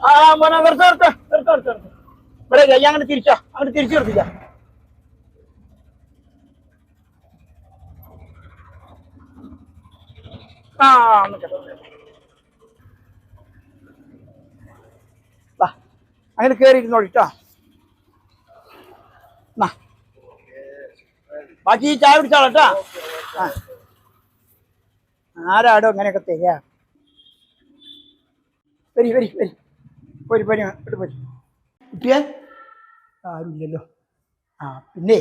ആ മോനെ നിർത്ത നിർത്ത നിർത്ത നിർത്ത ഇവിടെ കൈ അങ്ങനെ തിരിച്ചാ അങ്ങനെ തിരിച്ചു നിർത്തിക്ക ആ അങ്ങനെ നാ. ബാക്കി ചായ കുടിച്ചാളട്ടാ ആ. ആരാടോ അങ്ങനെയൊക്കെ തരിക വരി വരി വരി. പോരി പനി ഇവിടെ പോരി കുട്ടിയെ? ആരുമില്ലല്ലോ. ആ പിന്നെ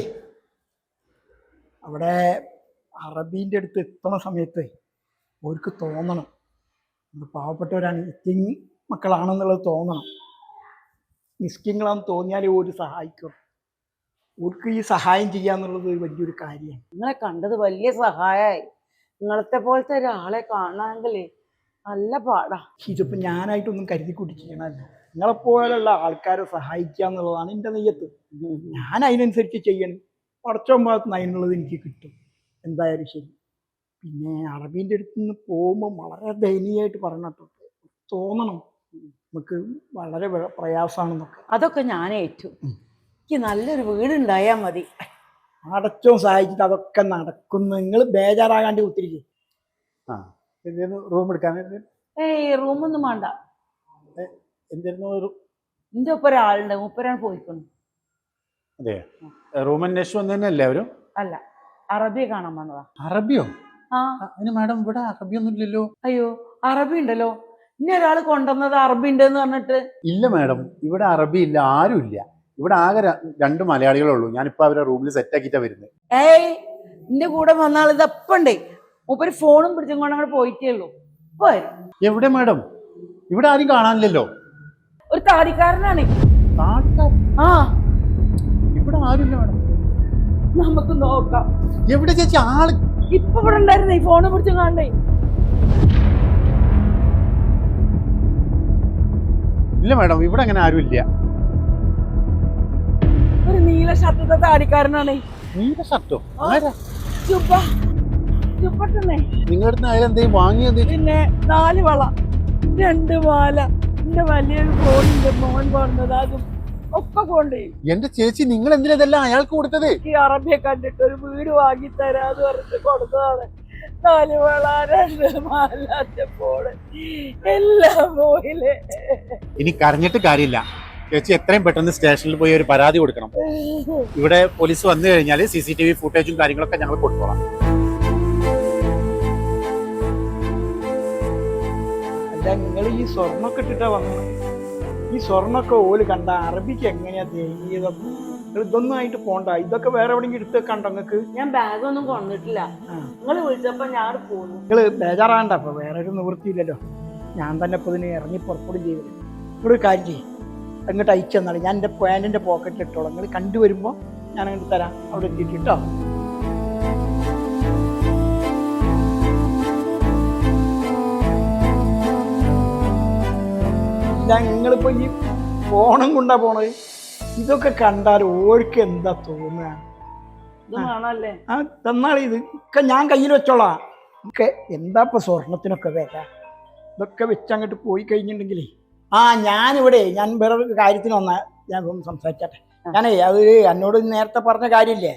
അവിടെ അറബീന്റെ അടുത്ത് എത്തണ സമയത്ത് അവർക്ക് തോന്നണം. പാവപ്പെട്ടവരാണ് എത്തിങ് മക്കളാണെന്നുള്ളത് തോന്നണം. മിസ്കിങ്ങളാന്ന് തോന്നിയാലേ ഒരു സഹായിക്കും. അവർക്ക് ഈ സഹായം ചെയ്യാന്നുള്ളത് വലിയൊരു കാര്യമാണ്. നിങ്ങളെ കണ്ടത് വലിയ സഹായമായി. നിങ്ങളത്തെ പോലത്തെ ഒരാളെ കാണാമെങ്കിൽ നല്ല പാടാ. ഇതിപ്പോൾ ഞാനായിട്ടൊന്നും കരുതി കൂട്ടി ചെയ്യണമല്ല നിങ്ങളെപ്പോലുള്ള ആൾക്കാരെ സഹായിക്കുക എന്നുള്ളതാണ് എന്റെ നെയ്യത്ത്. ഞാൻ അതിനനുസരിച്ച് ചെയ്യണം. പടച്ചോൻ ഭാഗത്ത് നിന്ന് അതിനുള്ളത് എനിക്ക് കിട്ടും. എന്തായാലും ശരി. പിന്നെ അറബീന്റെ അടുത്ത് നിന്ന് പോകുമ്പോൾ വളരെ ദയനീയമായിട്ട് പറഞ്ഞിട്ടുണ്ട് തോന്നണം. നമുക്ക് വളരെ പ്രയാസമാണെന്നൊക്കെ. അതൊക്കെ ഞാൻ ഏറ്റു. എനിക്ക് നല്ലൊരു വീടുണ്ടായാൽ മതി. അടച്ചോ സഹായിച്ചിട്ട് അതൊക്കെ നടക്കുന്നു. നിങ്ങൾ ബേജാറാകാണ്ട് കുത്തിരിക്കും. ആ. എന്തായിരുന്നു റൂം എടുക്കാൻ? ഏയ് റൂമൊന്നും വേണ്ട. എന്തായിരുന്നു ഒരു എന്റെ ഒപ്പം ഒരാളുണ്ട് മുപ്പരാണ് പോയിക്കൊണ്ട് അതെ. റൂം അന്വേഷിച്ച് വന്നു തന്നെയല്ലേ അവരും? അല്ല അറബിയെ കാണാൻ വന്നതാ. അറബിയോ? ആ. അതിന് മാഡം ഇവിടെ അറബിയൊന്നും ഇല്ലല്ലോ അയ്യോ അറബി ഉണ്ടല്ലോ. ഇനി ഒരാൾ കൊണ്ടുവന്നത് അറബി ഉണ്ടെന്ന് പറഞ്ഞിട്ട്? ഇല്ല മാഡം ഇവിടെ അറബി ഇല്ല ആരും ഇല്ല. ഇവിടെ ആകെ ര- രണ്ട് മലയാളികളേ ഉള്ളൂ. ഞാനിപ്പോ അവരെ റൂമിൽ സെറ്റ് ആക്കിയിട്ടാ വരുന്നത് ഏയ് നിന്റെ കൂടെ വന്ന ആൾ ഇതപ്പണ്ടേ. മൂപ്പര് ഫോണും പിടിച്ചും കൊണ്ട് അങ്ങോട്ട് പോയിട്ടേ ഉള്ളൂ. എവിടെ മാഡം? ഇവിടെ ആരും കാണാനില്ലല്ലോ. ഒരു താടിക്കാരനാണ്. ആ. ഇവിടെ ആരുമില്ല മാഡം. നമുക്ക് നോക്കാം. എവിടെ ചേച്ചി? ആൾ. ഇപ്പൊ ഇവിടെ ഉണ്ടായിരുന്നേ ഫോണ് പിടിച്ചും കാണണ്ടേ ഇല്ല മാഡം ഇവിടെ അങ്ങനെ ആരും ഇല്ല ഒരു നീല ഷർട്ടത്തെ താടിക്കാരനാണ്. നീല ഷർട്ടോ? ആരാ? ചുപ്പട്ടനെ നിങ്ങളുടെ അടുത്ത് അയാൾ എന്തെങ്കിലും വാങ്ങിയത് പിന്നെ നാല് വള രണ്ട് മാല എന്റെ വലിയൊരു ഫോണിന്റെ മോൻ പറഞ്ഞത് അതും ഒക്കെ കൊണ്ടേ എന്റെ ചേച്ചി നിങ്ങൾ എന്തിനാ ഇതെല്ലാം അയാൾക്ക് കൊടുത്തത്? ഈ അറബിയെ കണ്ടിട്ട് ഒരു വീട് വാങ്ങി തരാന്ന് പറഞ്ഞിട്ട് കൊടുത്തതാണ്. നാല് വള രണ്ട് മാല ഫോണ് എല്ലാം പോയില്ലേ ഇനി കരഞ്ഞിട്ട് കാര്യമില്ല. ചേച്ചി എത്രയും പെട്ടെന്ന് സ്റ്റേഷനിൽ പോയി ഒരു പരാതി കൊടുക്കണം. ഇവിടെ പോലീസ് വന്നു കഴിഞ്ഞാൽ സി സി ടി വി ഫുട്ടേജും കാര്യങ്ങളൊക്കെ ഞങ്ങൾ കൊടുത്തോളാം. അല്ല നിങ്ങൾ ഈ സ്വർണമൊക്കെ ഇട്ടിട്ടാ വന്നത് ഈ സ്വർണമൊക്കെ ഓൽ കണ്ട അറബിക്ക് എങ്ങനെയാ നിങ്ങൾ ഇതൊന്നും ആയിട്ട് പോണ്ട. ഇതൊക്കെ വേറെ എവിടെയെങ്കിലും എടുത്ത് വെക്കണ്ട നിങ്ങക്ക് ഞാൻ ബാഗൊന്നും കൊണ്ടിട്ടില്ല നിങ്ങൾ വിളിച്ചപ്പോ ഞാൻ പോകുന്നു നിങ്ങൾ ബേജാറാണ്ട അപ്പൊ വേറെ ഒരു നിവൃത്തിയില്ലല്ലോ. ഞാൻ തന്നെ ഇപ്പൊ ഇതിന് ഇറങ്ങി പുറപ്പെടും ചെയ്തത് നിങ്ങളൊരു കാര്യം ചെയ്യും. അങ്ങോട്ട് അയച്ചു തന്നാളി ഞാൻ എന്റെ പാന്റിന്റെ പോക്കറ്റിൽ ഇട്ടോളാം. നിങ്ങൾ കണ്ടുവരുമ്പോൾ ഞാൻ അങ്ങോട്ട് തരാം. അവിടെ എത്തിയിട്ട് കേട്ടോ നിങ്ങളിപ്പോ ഈ ഫോണും കൊണ്ടാ പോണത്? ഇതൊക്കെ കണ്ടാൽ ഓർക്ക് എന്താ തോന്നുക? ആ തന്നാളി ഇത്. ഒക്കെ ഞാൻ കയ്യിൽ വെച്ചോളാം. ഒക്കെ എന്താ ഇപ്പൊ സ്വർണത്തിനൊക്കെ വേറെ ഇതൊക്കെ വെച്ച് അങ്ങോട്ട് പോയി കഴിഞ്ഞിട്ടുണ്ടെങ്കിലേ. ആ ഞാനിവിടെ ഞാൻ വേറെ ഒരു കാര്യത്തിന് വന്ന ഞാൻ സംസാരിച്ചട്ടെ. ഞാനേ അത് എന്നോട് നേരത്തെ പറഞ്ഞ കാര്യമില്ലേ?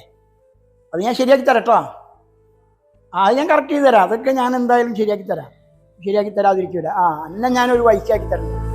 അത് ഞാൻ ശരിയാക്കി തരാം കേട്ടോ ആ അത് ഞാൻ കറക്റ്റ് ചെയ്ത് തരാം. അതൊക്കെ ഞാൻ എന്തായാലും ശരിയാക്കി തരാം. ശരിയാക്കി തരാതിരിക്കൂല. ആ എന്നെ ഞാനൊരു വൈസാക്കി തരണം